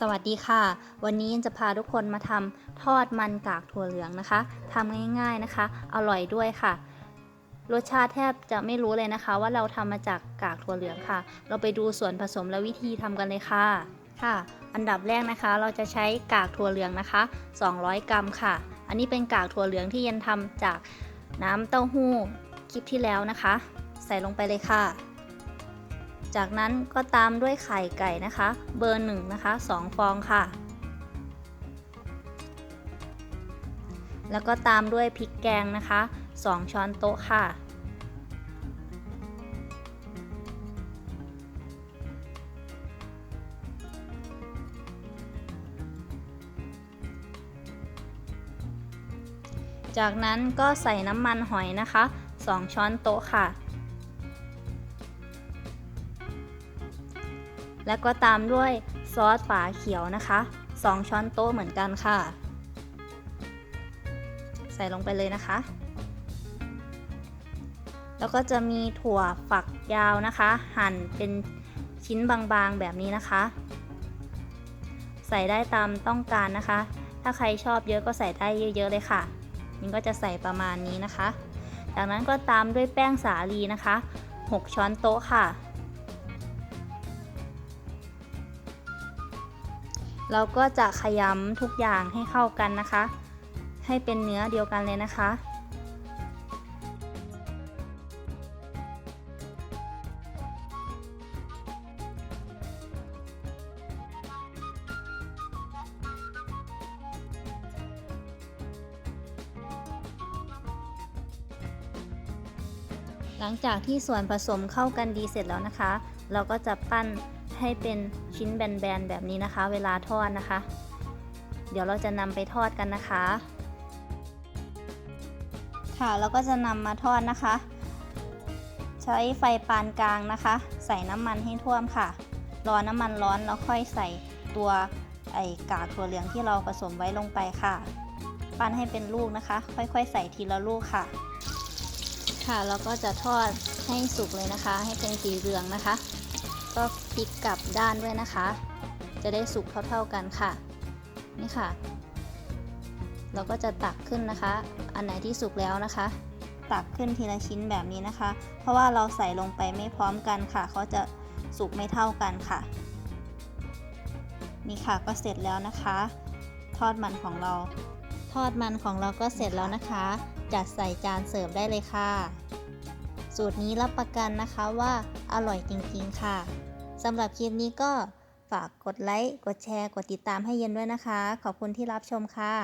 สวัสดีค่ะ วันนี้จะพาทุกคนมาทำทอดมันกากถั่วเหลืองนะคะทำง่ายๆนะคะ อร่อยด้วยค่ะ รสชาติแทบจะไม่รู้เลยนะคะ ว่าเราทำมาจากกากถั่วเหลืองค่ะ เราไปดูส่วนผสมและวิธีทำกันเลยค่ะค่ะ อันดับแรกนะคะ เราจะใช้กากถั่วเหลืองนะคะ 200 กรัมค่ะ อันนี้เป็นกากถั่วเหลืองที่เย็นทำจากน้ำเต้าหู้คลิปที่แล้วนะคะ ใส่ลงไปเลยค่ะ จากนั้นก็ตามด้วยไข่ไก่นะคะ เบอร์หนึ่งนะคะ2ฟองค่ะ แล้วก็ตามด้วยพริกแกงนะคะ2ช้อนโต๊ะค่ะ จากนั้นก็ใส่น้ำมันหอยนะคะ 2 ช้อนโต๊ะค่ะ แล้วก็ตามด้วยซอสฝาเขียวนะคะ 2 ช้อนโต๊ะเหมือนกันค่ะ ใส่ลงไปเลยนะคะ แล้วก็จะมีถั่วฝักยาวนะคะ หั่นเป็นชิ้นบางๆแบบนี้นะคะ ใส่ได้ตามต้องการนะคะ ถ้าใครชอบเยอะก็ใส่ได้เยอะๆเลยค่ะนี่ก็จะใส่ประมาณนี้นะคะ จากนั้นก็ตามด้วยแป้งสาลีนะคะ 6 ช้อนโต๊ะค่ะ เราก็จะขยำทุกอย่างให้เข้ากันนะคะ ให้เป็นเนื้อเดียวกันเลยนะคะ หลังจากที่ส่วนผสมเข้ากันดีเสร็จแล้วนะคะ เราก็จะปั้น ให้เป็นชิ้นแบนๆแบบนี้นะคะ เวลาทอดนะคะ เดี๋ยวเราจะนำไปทอดกันนะคะ ค่ะเราก็จะนำมาทอดนะคะ ใช้ไฟปานกลางนะคะ ใส่น้ำมันให้ท่วมค่ะ รอน้ำมันร้อนแล้วค่อยใส่ตัวไอกากถั่วเหลืองที่เราผสมไว้ลงไปค่ะ ปั้นให้เป็นลูกนะคะ ค่อยๆ ใส่ทีละลูกค่ะ ค่ะเราก็จะทอดให้สุกเลยนะคะ ให้เป็นสีเหลืองนะคะ ก็พลิกกลับด้านด้วยนะคะ จะได้สุกเท่าๆกันค่ะ นี่ค่ะ เราก็จะตักขึ้นนะคะ อันไหนที่สุกแล้วนะคะ ตักขึ้นทีละชิ้นแบบนี้นะคะ เพราะว่าเราใส่ลงไปไม่พร้อมกันค่ะเขาจะสุกไม่เท่ากันค่ะ นี่ค่ะก็เสร็จแล้วนะคะ ทอดมันของเรา ทอดมันของเราก็เสร็จแล้วนะคะ จัดใส่จานเสิร์ฟได้เลยค่ะ สูตรนี้รับประกันนะคะว่า อร่อยจริงๆค่ะสำหรับคลิปนี้ก็ฝากกดไลค์ กดแชร์ กดติดตามให้เย็นด้วยนะคะ ขอบคุณที่รับชมค่ะ